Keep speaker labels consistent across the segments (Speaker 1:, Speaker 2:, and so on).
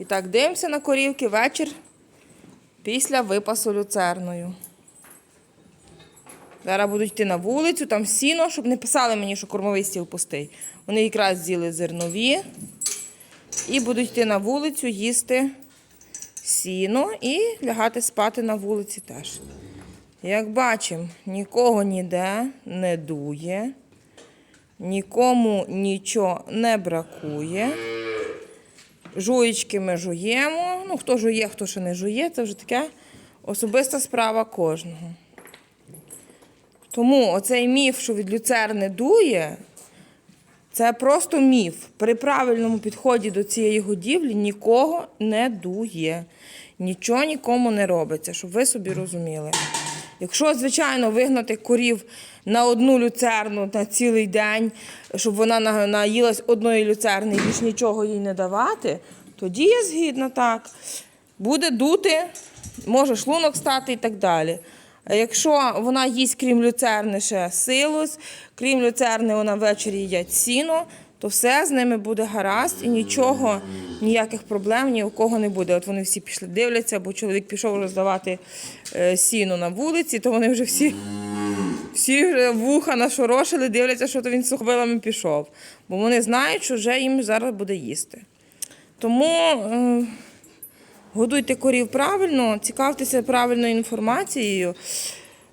Speaker 1: І так, дивимося на корівки вечір після випасу люцерною. Зараз будуть йти на вулицю, там сіно, щоб не писали мені, що кормовий стіл пустий. Вони якраз з'їли зернові і будуть йти на вулицю їсти сіно і лягати спати на вулиці теж. Як бачимо, нікого ніде не дує, нікому нічого не бракує. Жуєчки ми жуємо. Ну, хто жує, хто ще не жує, це вже таке особиста справа кожного. Тому оцей міф, що від люцерни дує, це просто міф. При правильному підході до цієї годівлі нікого не дує. Нічого нікому не робиться, щоб ви собі розуміли. Якщо, звичайно, вигнати корів на одну люцерну на цілий день, щоб вона наїлась одної люцерни і більш нічого їй не давати, тоді я згідна так. Буде дути, може шлунок стати і так далі. Якщо вона їсть, крім люцерни, ще силос, крім люцерни, вона ввечері їдять сіно, то все з ними буде гаразд і нічого, ніяких проблем ні у кого не буде. От вони всі пішли дивляться, бо чоловік пішов роздавати е, сіно на вулиці, то вони вже всі, всі вже вуха нашорошили, дивляться, що то він з суховилами пішов. Бо вони знають, що вже їм зараз буде їсти. Тому. Е, Годуйте корів правильно, цікавтеся правильною інформацією.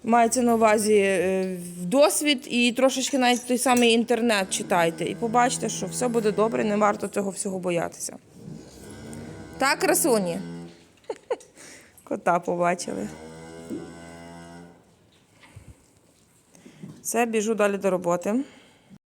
Speaker 1: Мається на увазі е, досвід і трошечки навіть той самий інтернет читайте. І побачите, що все буде добре, не варто цього всього боятися. Так, красуні? Кота побачили. Все, біжу далі до роботи.